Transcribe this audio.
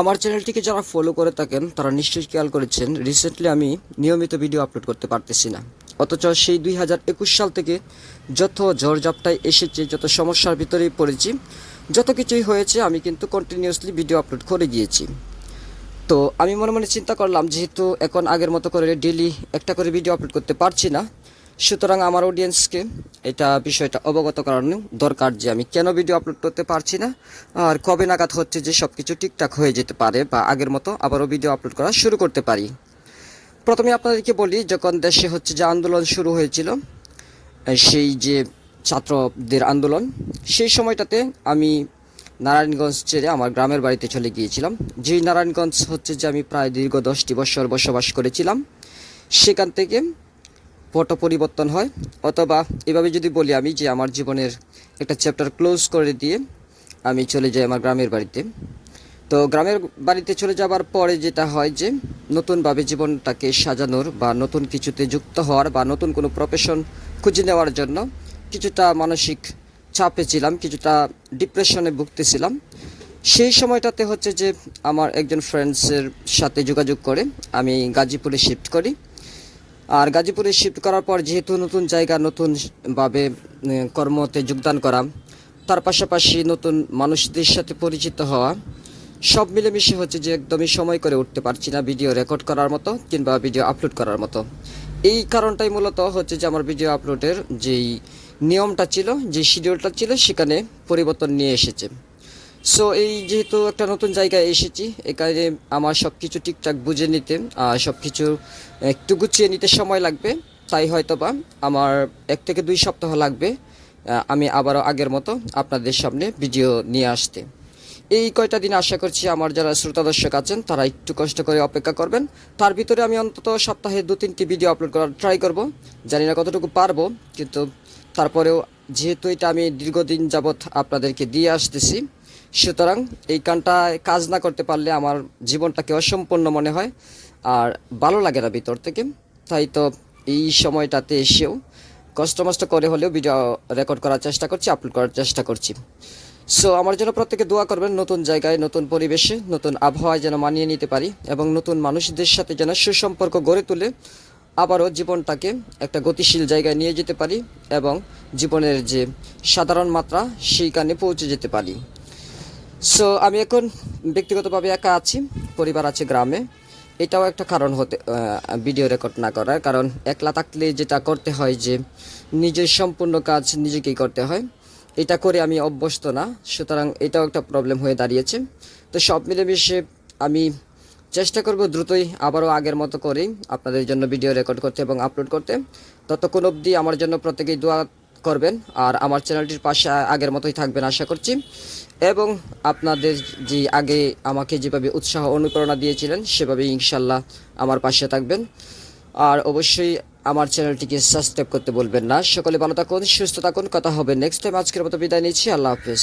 আমার চ্যানেলটিকে যারা ফলো করে থাকেন, তারা নিশ্চয়ই খেয়াল করেছেন রিসেন্টলি আমি নিয়মিত ভিডিও আপলোড করতে পারতেছি না। অথচ সেই দুই হাজার একুশ সাল থেকে যত ঝড়ঝাপটায় এসেছে, যত সমস্যার ভিতরেই পড়েছি, যত কিছুই হয়েছে, আমি কিন্তু কন্টিনিউয়াসলি ভিডিও আপলোড করে গিয়েছি। তো আমি মনে মনে চিন্তা করলাম, যেহেতু এখন আগের মতো করে ডেলি একটা করে ভিডিও আপলোড করতে পারছি না সুতরাং আমার অডিয়েন্সকে এটা বিষয়টা অবগত করানো দরকার যে আমি কেন ভিডিও আপলোড করতে পারছি না, আর কবে নাগাদ হচ্ছে যে সব কিছু ঠিকঠাক হয়ে যেতে পারে বা আগের মতো আবারও ভিডিও আপলোড করা শুরু করতে পারি। প্রথমে আপনাদেরকে বলি, যখন দেশে হচ্ছে যে আন্দোলন শুরু হয়েছিল সেই যে ছাত্রদের আন্দোলন, সেই সময়টাতে আমি নারায়ণগঞ্জ ছেড়ে আমার গ্রামের বাড়িতে চলে গিয়েছিলাম। যেই নারায়ণগঞ্জ হচ্ছে যে আমি প্রায় দীর্ঘ দশটি বছর বসবাস করেছিলাম, সেখান থেকে পট পরিবর্তন হয়। অথবা এভাবে যদি বলি আমি যে আমার জীবনের একটা চ্যাপ্টার ক্লোজ করে দিয়ে আমি চলে যাই আমার গ্রামের বাড়িতে। তো গ্রামের বাড়িতে চলে যাবার পরে যেটা হয় যে নতুনভাবে জীবনটাকে সাজানোর বা নতুন কিছুতে যুক্ত হওয়ার বা নতুন কোনো প্রফেশন খুঁজে নেওয়ার জন্য কিছুটা মানসিক চাপে ছিলাম, কিছুটা ডিপ্রেশনে ভুগতেছিলাম। সেই সময়টাতে হচ্ছে যে আমার একজন ফ্রেন্ডসের সাথে যোগাযোগ করে, আমি গাজীপুরে শিফট করি। আর গাজীপুরে শিফট করার পর যেহেতু নতুন জায়গা, নতুনভাবে কর্মতে যোগদান করা, তার পাশাপাশি নতুন মানুষদের সাথে পরিচিত হওয়া, সব মিলেমিশে হচ্ছে যে একদমই সময় করে উঠতে পারছি না ভিডিও রেকর্ড করার মতো কিংবা ভিডিও আপলোড করার মতো। এই কারণটাই মূলত হচ্ছে যে আমার ভিডিও আপলোডের যেই নিয়মটা ছিল, যে শিডিউলটা ছিল, সেখানে পরিবর্তন নিয়ে এসেছে। সো এই যেহেতু একটা নতুন জায়গায় এসেছি এখানে আমার সব কিছু ঠিকঠাক বুঝে নিতে, আর সব কিছু একটু গুছিয়ে নিতে সময় লাগবে। তাই হয়তো বা আমার এক থেকে দুই সপ্তাহ লাগবে আমি আবারও আগের মতো আপনাদের সামনে ভিডিও নিয়ে আসতে। এই কয়টা দিন আশা করছি আমার যারা শ্রোতা দর্শক আছেন, তারা একটু কষ্ট করে অপেক্ষা করবেন। তার ভিতরে আমি অন্তত সপ্তাহে দু, তিনটি ভিডিও আপলোড করার ট্রাই করব। জানি না কতটুকু পারব, কিন্তু তারপরেও যেহেতু এটা আমি দীর্ঘদিন যাবৎ আপনাদেরকে দিয়ে আসতেছি সুতরাং এই কানটা কাজ না করতে পারলে আমার জীবনটাকে অসম্পূর্ণ মনে হয় আর ভালো লাগে না ভিতর থেকে। তাই তো এই সময়টাতে এসেও কষ্ট মষ্ট করে হলেও ভিডিও রেকর্ড করার চেষ্টা করছি আপলোড করার চেষ্টা করছি। সো আমার জন্য প্রত্যেকে দোয়া করবেন, নতুন জায়গায়, নতুন পরিবেশে, নতুন আবহাওয়ায় যেন মানিয়ে নিতে পারি এবং নতুন মানুষদের সাথে যেন সুসম্পর্ক গড়ে তুলে আবারও জীবনটাকে একটা গতিশীল জায়গায় নিয়ে যেতে পারি এবং জীবনের যে সাধারণ মাত্রা, সেইখানে পৌঁছে যেতে পারি। সো আমি এখন ব্যক্তিগতভাবে একা আছি, পরিবার আছে গ্রামে। এটাও একটা কারণ হতে ভিডিও রেকর্ড না করার। কারণ একলা থাকলে যেটা করতে হয় যে, নিজের সম্পূর্ণ কাজ নিজেকেই করতে হয়। এটা করে আমি অভ্যস্ত না, সুতরাং এটাও একটা প্রবলেম হয়ে দাঁড়িয়েছে। তো সব মিলেমিশে আমি চেষ্টা করব দ্রুতই আবারও আগের মতো করেই আপনাদের জন্য ভিডিও রেকর্ড করতে এবং আপলোড করতে। ততক্ষণ অবধি আমার জন্য প্রত্যেকেই দোয়া করবেন আর আমার চ্যানেলটির পাশে আগের মতোই থাকবেন আশা করছি। এবং আপনাদের যে আগে আমাকে যেভাবে উৎসাহ অনুপ্রেরণা দিয়েছিলেন সেভাবে ইনশাল্লাহ আমার পাশে থাকবেন। আর অবশ্যই আমার চ্যানেলটিকে সাবস্ক্রাইব করতে বলবেন না। সকলে ভালো থাকুন, সুস্থ থাকুন। কথা হবে নেক্সট টাইম আজকের মতো বিদায় নিচ্ছি। আল্লাহ হাফেজ।